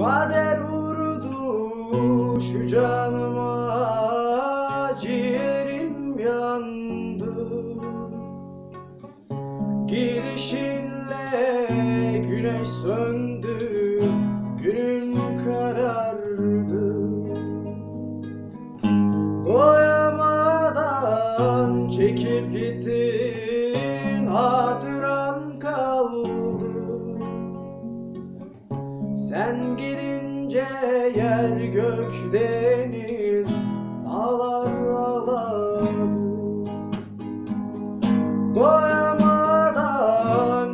Kader vurdu şu canıma ciğerim yandı. Gidişinle güneş söndü günün karardı. Doyamadan çekip gittin Sen gidince yer gök deniz dağlar ağladı Doyamadan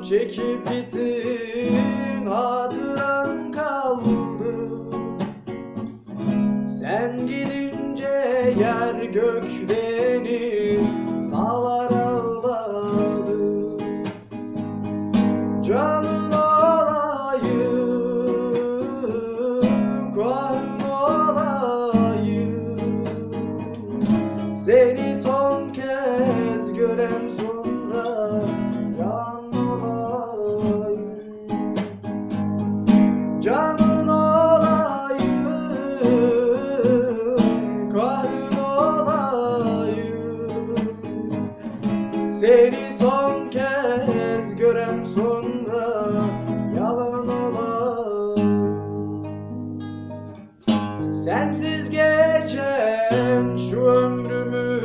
çekip gittin hatıran kaldı. Sen gidince yer gök deniz dağlar Seni son kez görem sonra yan olayım Canın olayım, karın olayım. Seni son kez görem sonra Sensiz geçen şu ömrümü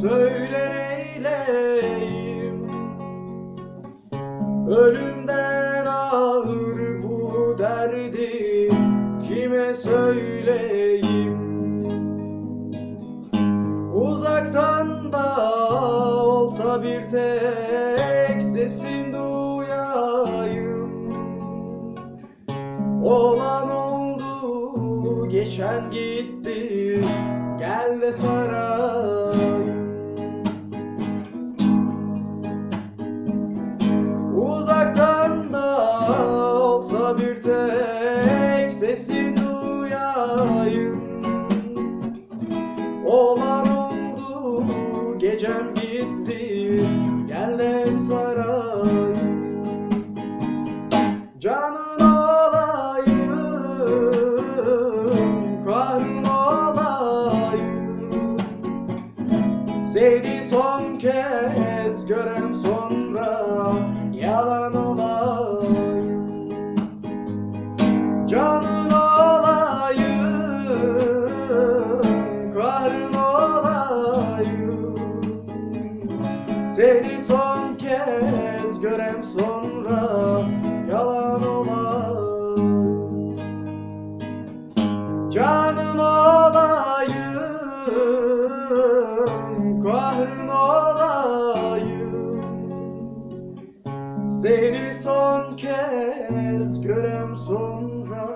söyle neyleyim? Ölümden ağır bu derdi kime söyleyeyim? Uzaktan da olsa bir tek sesin duyayım. Olan geçen gitti, gel de sarayım. Uzaktan da olsa bir tek sesin duyayım. Olan oldu, gecem gitti, gel de sarayım Seni son kez görem sonra yalan olayım Canın olayım, kahrın olayım. Seni son kez görem sonra yalan olayım Canın olayım, olayım Seni son kez görem sonra